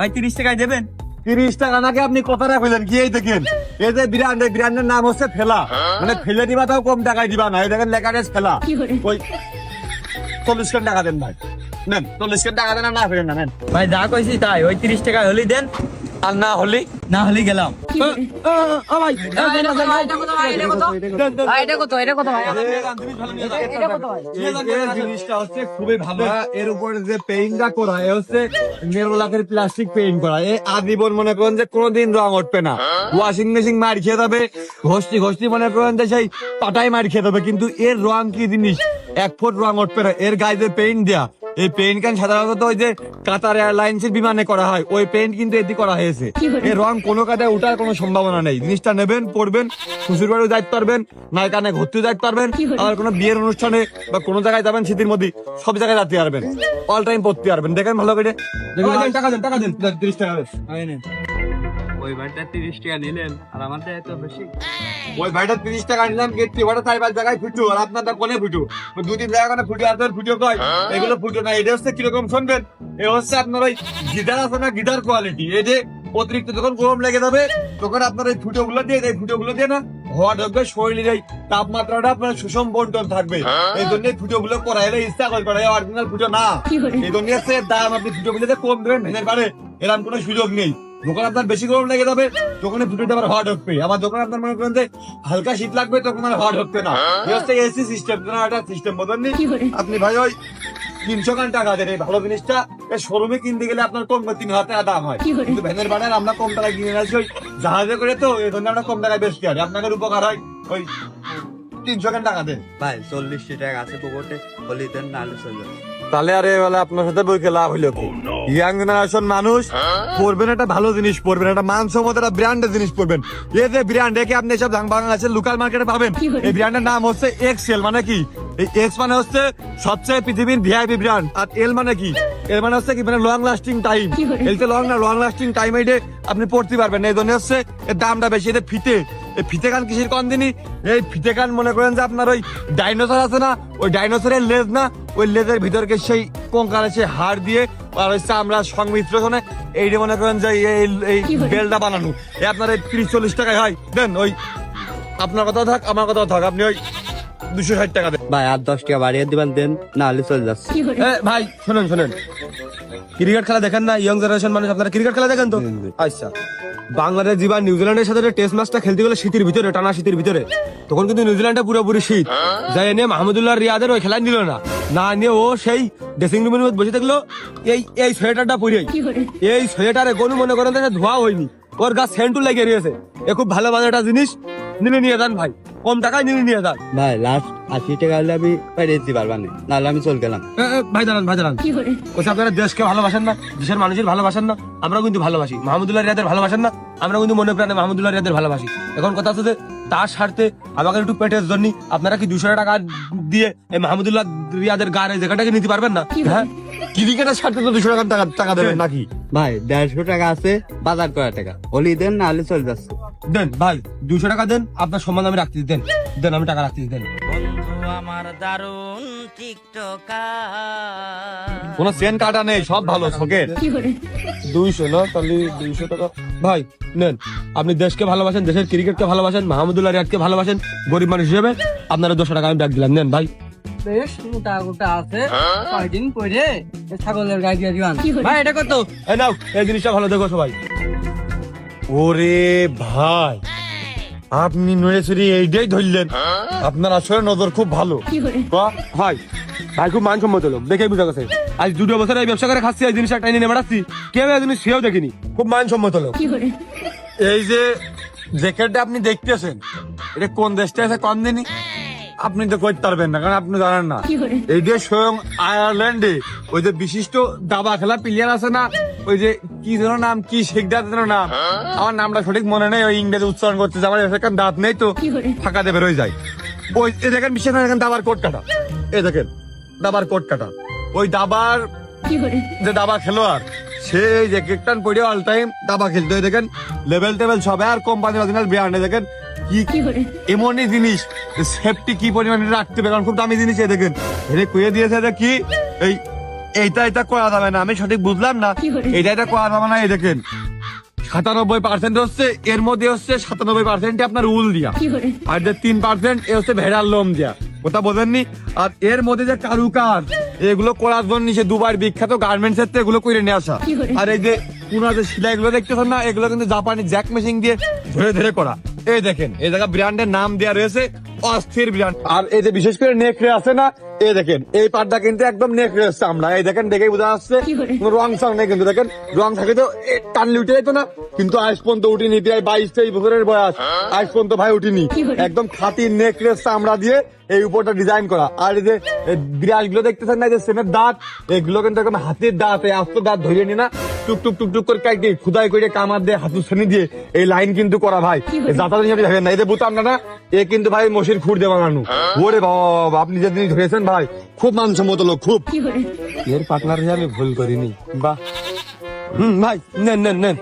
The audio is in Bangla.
ভাই তিরিশ টাকায় দেবেন? তিরিশ টাকা নাকি আপনি কথা রাখলেন কি এই দেখেন? এই যে ব্র্যান্ড এই ব্র্যান্ডের নাম হচ্ছে ফেলা। মানে ফেলে দিবা তাও কম টাকায় দিবা না। এই দেখেন লেখা আছে ফেলা। ওই চল্লিশ কেন টাকা দেন ভাই? নেন চল্লিশ খান টাকা দেন না ফেলেন না নেন। ভাই যা কইছি তাই। ওই তিরিশ টাকা হলি দেন আর না হলি না হলি গেলাম। প্লাস্টিক পেইন্ট করা এ আজীবন মনে করেন যে কোনোদিন রং উঠবে না ওয়াশিং মেশিন মার খেয়ে যাবে ঘষটি ঘষটি মনে করেন যে সেই পাটাই মার খেয়ে যাবে কিন্তু এর রং কি জিনিস এক ফুট রং উঠবে না এর গায়ে পেইন্ট দেয়া এই পেইন্ট কেন সাধারণত ওই যে কাতার এয়ারলাইন্স এর বিমানে করা হয়। ওই পেইন্ট কিন্তু এটি করা হয়েছে। এর রং কোনো কাদায় ওঠার কোনো সম্ভাবনা নেই। জিনিসটা নেবেন পড়বেন শ্বশুর বাড়িও যাইতে পারবেন না এখানে ঘুরতেও যাইতে পারবেন আর কোনো বিয়ের অনুষ্ঠানে বা কোনো জায়গায় যাবেন শীতের মধ্যে সব জায়গায় যাতে পারবেন। অল টাইম পড়তে পারবেন। দেখেন ভালো করে। টাকা দেন টাকা দেন তিরিশ টাকা দেন ওই ভাইটা তিরিশ টাকা নিলেন আর আমাদের এত বেশি। ওই ভাইটা তিরিশ টাকা নিলাম গেটটি ওটা চার পাঁচ জায়গায় ফুটু আর আপনারটা কোনে ফুটু? দু তিন জায়গায় ফুটু আপনার ফুটু কয়? এগুলো ফুটু না এটা হচ্ছে কীরকম শুনবেন? এ হচ্ছে আপনার ওই গিটার আছে না গিটার কোয়ালিটি এই যে অতিরিক্ত যখন গরম লেগে যাবে তখন আপনার এই ফুটো গুলো দিয়ে এই ফুটো গুলো দিয়ে না হওয়া ঢুকবে শরীরের এই তাপমাত্রাটা আপনার সুষম বন্টন থাকবে এই জন্য ফুটো গুলো করা এলে ইচ্ছা করে করা অরিজিনাল ফুটো না। এই জন্য দাম আপনি ফুটো গুলোতে কম দেবেন ভেঙে পারে এরকম কোনো সুযোগ নেই। যখন আপনার বেশি গরম লেগে যাবে তখন ফুটোটা আবার হওয়া ঢুকবে আবার যখন আপনার মনে করেন যে হালকা শীত লাগবে তখন আর হওয়া ঢুকবে না। এই হচ্ছে এসি সিস্টেম একটা সিস্টেম বলেন আপনি ভাই ওই তিনশো খান টাকা দেন এই ভালো জিনিসটা। শোরুমে কিনতে গেলে আপনার কম করে তিন হাজার টাকা দাম হয়। কিন্তু ভ্যানের বাড়ার আমরা কম টাকায় কিনে আসি ওই জাহাজে করে তো এই জন্য আমরা কম টাকায় বেশি আর আপনাদের উপকার হয় ওই তিনশো খান টাকা দেন। ভাই চল্লিশ টাকা আছে পকেটে হলি দেন নাহলে চলে যাবে। তাহলে আরে বলে আপনার সাথে বইকে লাভ হইল কি? ইয়াং জেনারেশন মানুষ পড়বেন একটা ভালো জিনিস পড়বেন একটা মানসম্মত একটা ব্র্যান্ডের জিনিস পড়বেন এই যে ব্র্যান্ড একে আপনি সব বাংলাদেশের লোকাল মার্কেটে পাবেন। এই ব্র্যান্ডের নাম হচ্ছে এক্সেল মানে কি? এই এক্স মানে হচ্ছে সবচেয়ে পৃথিবীর ভিআইপি ব্র্যান্ড আর এল মানে কি? এল মানে হচ্ছে কি মানে লং লাস্টিং টাইম এলতে লং না লং লাস্টিং টাইম আপনি পড়তে পারবেন এই জন্য হচ্ছে এর দামটা বেশি এটা ফিতে। এই ফিতে কান কিসের এই ফিতে কান মনে করেন যে আপনার ওই ডাইনোসর আছে না? ওই ডাইনোসরের লেজ না? ওই লেজের ভিতরকে সেই কঙ্কালে সে হাড় দিয়ে আর ওই চামড়া সংমিশ্রণে এইটা মনে করেন যে এই- এই বেলটা বানানো। এই আপনার এই ত্রিশ চল্লিশ টাকায় হয়। দেন ওই আপনার কথা থাক আমার কথা থাক। আপনি ওই দুশো ষাট টাকা দেন। ভাই আর দশ টাকা বাড়িয়ে দিবেন দেন নাহলে চলে যাচ্ছে। এ, ভাই শুনেন শুনেন। ক্রিকেট খেলা দেখেন না? ইয়ং জেনারেশন মানুষ আপনারা ক্রিকেট খেলা দেখেন তো? আচ্ছা। বাংলাদেশ জিবা নিউজিল্যান্ডের সাথে টেস্ট ম্যাচটা খেলতে গেলে শীতের ভিতরে টানা শীতের ভিতরে তখন কিন্তু নিউজিল্যান্ডে পুরোপুরি শীত। যাই এনে মাহমুদুল্লাহ রিয়াদের ওই খেলা নিল না। না নিয়ে ও সেই ড্রেসিং রুমের মধ্যে বসে থাকল এই এই সোয়েটারটা পরেই এই সোয়েটারে কোনো মনে করেন যে ধোয়া হয়নি। ওর গাছ সেন্টু লেগে রয়েছে। এ খুব ভালো ভালো একটা জিনিস। নিলে নিয়ে যান ভাই। কম টাকায় নিলে নিয়ে যান ভাই লাস্ট আশি টাকা হলে আমি পাঠিয়ে দিতে পারবা না নাহলে আমি চলে গেলাম। ভাই দাঁড়ান ভাই দাঁড়ান। বলছি আপনারা দেশকে ভালোবাসেন না দেশের মানুষের ভালোবাসেন না আমরা কিন্তু ভালোবাসি। মাহমুদুল্লাহ রিয়াদের ভালোবাসেন না আমরা কিন্তু মনে প্রাণে মাহমুদুল্লাহ রিয়াদের ভালোবাসি। এখন কথা হচ্ছে যে তার স্বার্থে আমাকে একটু পেটের জন্য আপনারা কি দুশো টাকা দিয়ে এই মাহমুদুল্লাহ রিয়াদের গাড়ি জায়গাটাকে নিতে পারবেন না? হ্যাঁ? ক্রিকেটের সাথে তো দুশো টাকা টাকা টাকা দেবেন নাকি? ভাই দেড়শো টাকা আছে বাজার করা টাকা? হলি দেন নাহলে চলে যাচ্ছে। দেন ভাই দুশো টাকা দেন আপনার সম্মান আমি রাখতে দেন। দেন আমি টাকা রাখতে দেন। আমার দারুণ টিকটকার। কোনো সেন কাটা নেই সব ভালো দুইশো না তাহলে দুইশো টাকা। ভাই নেন আপনি দেশকে ভালোবাসেন দেশের ক্রিকেটকে ভালোবাসেন মাহমুদুল্লাহ রিয়াদকে ভালোবাসেন গরিব মানুষ হিসেবে আপনারা দুশো টাকা আমি ব্যাগ দিলাম নেন ভাই। বেশ মোটা গোটা আছে কয়দিন পরে ছাগলের গায়ে দিয়ে দিবান। ভাই এটা কত? এই নাও এই জিনিসটা ভালো দেখো সবাই। ওরে ভাই আপনি নড়েছড়ি এইটাই ধরলেন। আপনার আসলে নজর খুব ভালো। ভাই ভাই খুব মানসম্মত লোক দেখে বুঝা গেছে। আজ দুটো বছর এই ব্যবসা করে খাচ্ছি এই জিনিসটা টাইনে নেমে বেড়াচ্ছি। কেউ এই জিনিস সেও দেখিনি। খুব মানসম্মত লোক। এই যে জ্যাকেটটা আপনি দেখতেছেন এটা কোন দেশটা আছে কোন দিনই? আপনি তো করতে পারবেন না কারণ আপনি জানেন না। এই যে স্বয়ং আয়ারল্যান্ডে ওই যে বিশিষ্ট দাবা খেলা প্লেয়ার আছে না ওই যে কি যেন নাম কি শেখদার যেন নাম আমার নামটা সঠিক মনে নেই ওই ইংরেজি উচ্চারণ করতেছে আমার এখানে দাঁত নেই তো ফাঁকা দেবে রয়ে যায়। ওই এই দেখেন বিশেষ না দেখেন দাবার কোট কাটা এ দেখেন দাবার কোট কাটা ওই দাবার যে দাবা খেলোয়াড় সে যে কেকটান পড়ে অল টাইম দাবা খেলতে। দেখেন লেভেল টেবেল সবে আর কোম্পানি অরিজিনাল ব্র্যান্ডে দেখেন এমনই জিনিস সেফটি কি পরিমাণে রাখতে হবে? কারণ খুব দামি জিনিস দেখেন। এরে কুয়ে দিয়েছে যে কি? এই এইটা এটা করা যাবে না আমি সঠিক বুঝলাম না। এটা এটা করা যাবে না এই দেখেন। সাতানব্বই পার্সেন্ট হচ্ছে এর মধ্যে হচ্ছে সাতানব্বই পার্সেন্ট আপনার উল দিয়া। আর যে তিন পার্সেন্ট এ হচ্ছে ভেড়ার লোম দিয়া। কথা বোঝেননি? আর এর মধ্যে যে কারুকাজ এগুলো করার জন্য সে দুবার বিখ্যাত গার্মেন্টস এর এগুলো করে নিয়ে আসা। আর এই যে পুনা যে সেলাই গুলো দেখতেছেন না এগুলো কিন্তু জাপানি জ্যাক মেশিন দিয়ে ধরে ধরে করা। এই দেখেন, এই জায়গা ব্র্যান্ডের নাম দেওয়া রয়েছে, অস্থির ব্র্যান্ড আর এই যে বিশেষ করে নেকড়ে আছে না এই দেখেন এই পাটটা কিন্তু একদম নেকড়ে হচ্ছে আমরা এই দেখেন দেখেই বোঝা যাচ্ছে রং সং নেই কিন্তু দেখেন রং থাকে তো এ, টানলে উঠে যেত না কিন্তু আজ পর্যন্ত উঠিনি প্রায় বাইশ তেইশ বছরের বয়স। আজ পর্যন্ত ভাই উঠিনি। একদম খাঁটি নেকড়ে চামড়া দিয়ে এই উপরটা ডিজাইন করা। আর এই যে বিরাজগুলো দেখতেছেন না যে সেমের দাঁত এগুলো কিন্তু একদম হাতের দাঁত এই আস্ত দাঁত ধরিয়ে নি না টুক টুক টুক টুক করে কাটি খুদাই করে কামার দিয়ে হাতুর শ্রেণি দিয়ে এই লাইন কিন্তু করা ভাই। যাতায়াত ভাবেন না এই যে বুতাম না না এ কিন্তু ভাই মসির খুঁড় দিয়ে বানানো ওরে বাবা আপনি যেদিন ধরেছেন ভাই খুব মানসম্মত লোক খুব। এর পার্টনার আমি ভুল করিনি বাহ। হুম ভাই নেন নেন নেন।